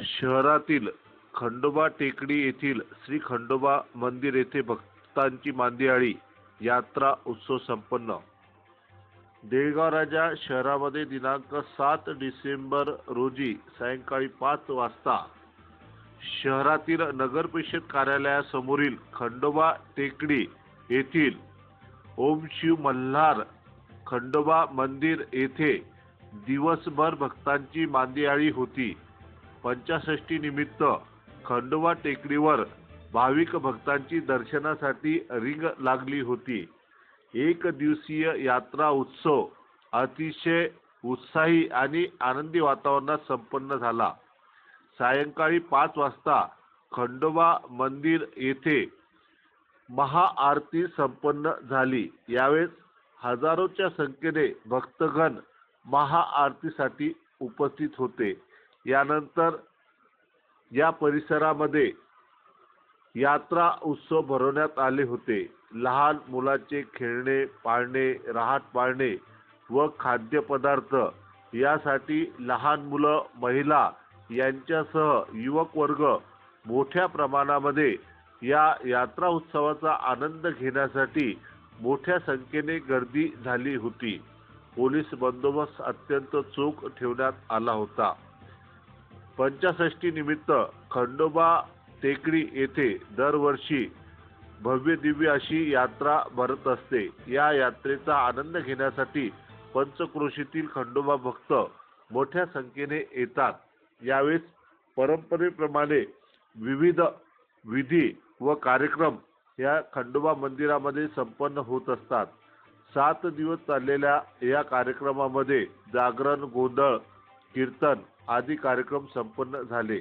शहरातील खंडोबा टेकडी येथील श्री खंडोबा मंदिर येथे भक्तांची मांदियाळी यात्रा उत्सव संपन्न. देळगाव राजा शहरामध्ये दिनांक सात डिसेंबर रोजी सायंकाळी पाच वाजता शहरातील नगर परिषद कार्यालयासमोरील खंडोबा टेकडी येथील ओम शिव मल्हार खंडोबा मंदिर येथे दिवसभर भक्तांची मांदियाळी होती. पंचाषष्टी निमित्त खंडोबा टेकडीवर भाविक भक्तांची दर्शनासाठी रिंग लागली होती. एक दिवसीय यात्रा उत्सव अतिशय उत्साही आणि आनंदी वातावरणात संपन्न झाला. सायंकाळी पाच वाजता खंडोबा मंदिर येथे महाआरती संपन्न झाली. यावेळेस हजारोच्या संख्येने भक्तगण महाआरतीसाठी उपस्थित होते. यानंतर या परिसरामध्ये यात्रा उत्सव भरवण्यात आले होते. लहान मुलांचे खेळणे पाळणे राहत पाळणे व खाद्यपदार्थ यासाठी लहान मुलं महिला यांच्यासह युवक वर्ग मोठ्या प्रमाणामध्ये या यात्रा उत्सवाचा आनंद घेण्यासाठी मोठ्या संख्येने गर्दी झाली होती. पोलीस बंदोबस्त अत्यंत चोख ठेवण्यात आला होता. पंचाषष्टी निमित्त खंडोबा टेकडी येथे दरवर्षी भव्य दिव्य अशी यात्रा भरत असते. या यात्रेचा आनंद घेण्यासाठी पंचक्रोशीतील खंडोबा भक्त मोठ्या संख्येने येतात. यावेळेस परंपरेप्रमाणे विविध विधी व कार्यक्रम या खंडोबा मंदिरामध्ये संपन्न होत असतात. सात दिवस चाललेल्या या कार्यक्रमामध्ये जागरण गोंधळ कीर्तन आदी कार्यक्रम संपन्न झाले.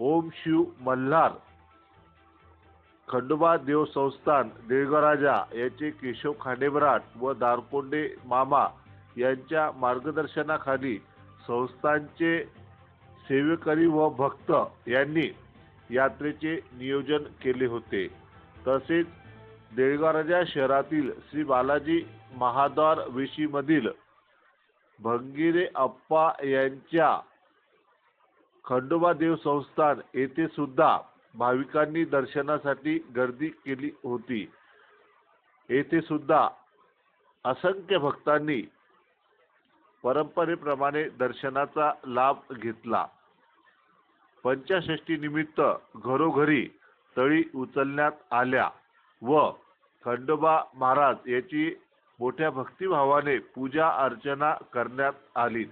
ओम शिव मल्हार. खंडोबा देव संस्थान देळगराजा राजा केशव खांडेबराट व दारकोंडे मामा यांच्या मार्गदर्शनाखाली संस्थांचे सेवेकरी व भक्त यांनी यात्रेचे नियोजन केले होते. तसेच देळगराजा शहरातील श्री बालाजी महाद्वार वेशीमधील भंगिरे अप्पा यांच्या खंडोबा देव संस्थान येथे सुद्धा भाविकांनी दर्शनासाठी गर्दी केली होती. येथे सुद्धा असंख्य भक्तांनी परंपरेप्रमाणे दर्शनाचा लाभ घेतला. पंचाषष्टी निमित्त घरोघरी तळी उचलण्यात आल्या व खंडोबा महाराज याची मोठ्या भक्तिभावाने पूजा अर्चना करण्यात आली.